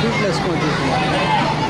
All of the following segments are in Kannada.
fitness condition.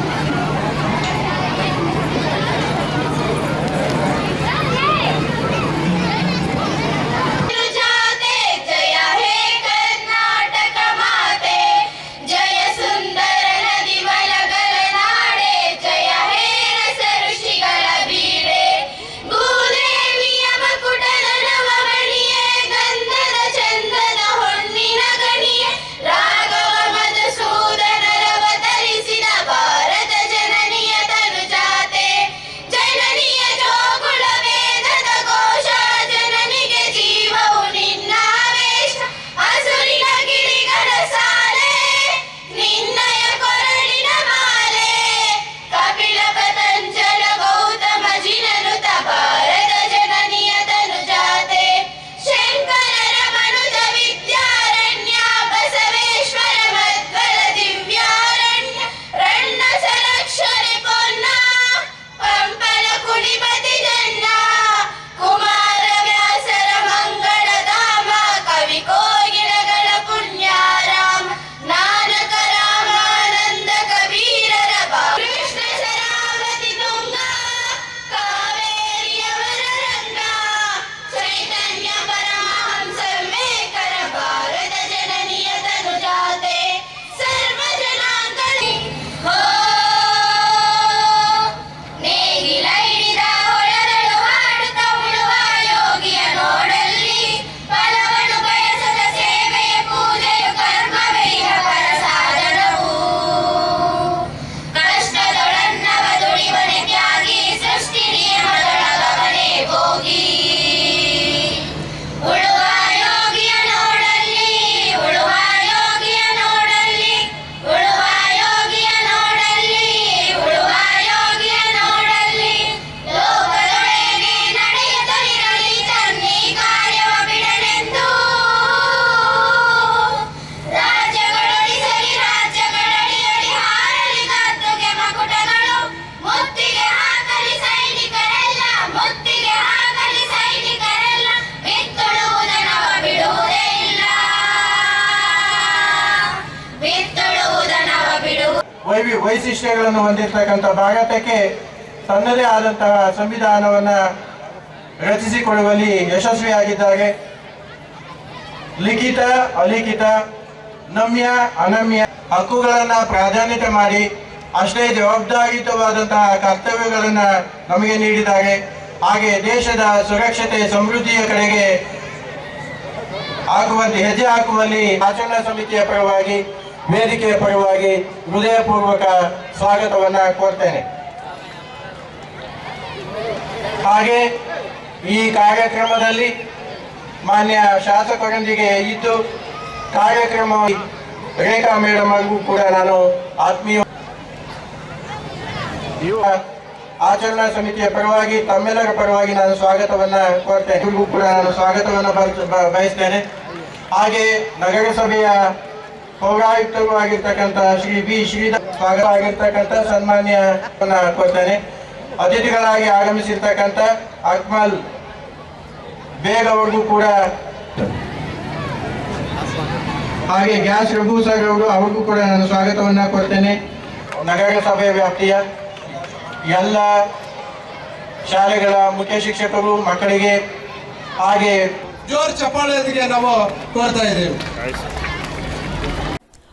ವೈವಿ ವೈಶಿಷ್ಟ್ಯಗಳನ್ನು ಹೊಂದಿರತಕ್ಕಂಥ ಭಾರತಕ್ಕೆ ತನ್ನದೇ ಆದಂತಹ ಸಂವಿಧಾನವನ್ನು ರಚಿಸಿಕೊಳ್ಳುವಲ್ಲಿ ಯಶಸ್ವಿಯಾಗಿದ್ದಾರೆ. ಲಿಖಿತ, ಅಲಿಖಿತ, ನಮ್ಯ, ಅನಮ್ಯ ಹಕ್ಕುಗಳನ್ನು ಪ್ರಾಧಾನ್ಯತೆ ಮಾಡಿ ಅಷ್ಟೇ ಜವಾಬ್ದಾರಿಯುತವಾದಂತಹ ಕರ್ತವ್ಯಗಳನ್ನು ನಮಗೆ ನೀಡಿದ್ದಾರೆ. ಹಾಗೆ ದೇಶದ ಸುರಕ್ಷತೆ, ಸಮೃದ್ಧಿಯ ಕಡೆಗೆ ಆಗುವಂತೆ ಹೆಜ್ಜೆ ಹಾಕುವಲ್ಲಿ ಆಚರಣಾ ಸಮಿತಿಯ ಪರವಾಗಿ ವೇದಿಕೆಯ ಪರವಾಗಿ ಹೃದಯಪೂರ್ವಕ ಸ್ವಾಗತವನ್ನ ಕೋರ್ತೇನೆ. ಹಾಗೆ ಈ ಕಾರ್ಯಕ್ರಮದಲ್ಲಿ ಮಾನ್ಯ ಶಾಸಕರೊಂದಿಗೆ ಇದ್ದು ಕಾರ್ಯಕ್ರಮ ರೇಖಾ ಮೇಡಮ್ ಅವ್ರಿಗೂ ಕೂಡ ನಾನು ಆತ್ಮೀಯ ಆಚರಣಾ ಸಮಿತಿಯ ಪರವಾಗಿ ತಮ್ಮೆಲ್ಲರ ಪರವಾಗಿ ನಾನು ಸ್ವಾಗತವನ್ನ ಕೋರ್ತೇನೆ. ಕೂಡ ನಾನು ಸ್ವಾಗತವನ್ನ ಬಯಸ್ತೇನೆ. ಹಾಗೆ ನಗರಸಭೆಯ ಪೌರಾಯುಕ್ತರು ಆಗಿರ್ತಕ್ಕಂಥ ಶ್ರೀ ಬಿ. ಶ್ರೀಧರ್ ಸ್ವಾಗತ ಆಗಿರ್ತಕ್ಕಂಥ ಸನ್ಮಾನ್ಯ ಕೊಡ್ತೇನೆ ಅತಿಥಿಗಳಾಗಿ ಆಗಮಿಸಿರ್ತಕ್ಕಂಥ ಅಕ್ಮಲ್ ಬೇಗ ಅವ್ರಿಗೂ ಕೂಡ ಹಾಗೆ ಗ್ಯಾಸ್ ರಘು ಅವರು, ಅವ್ರಿಗೂ ಕೂಡ ನಾನು ಸ್ವಾಗತವನ್ನ ಕೊಡ್ತೇನೆ. ನಗರಸಭೆ ವ್ಯಾಪ್ತಿಯ ಎಲ್ಲ ಶಾಲೆಗಳ ಮುಖ್ಯ ಶಿಕ್ಷಕರು, ಮಕ್ಕಳಿಗೆ ಹಾಗೆ ಜೋರ್ ಚಪ್ಪಾಳಿಗೆ ನಾವು ಕೋರ್ತಾ ಇದ್ದೇವೆ.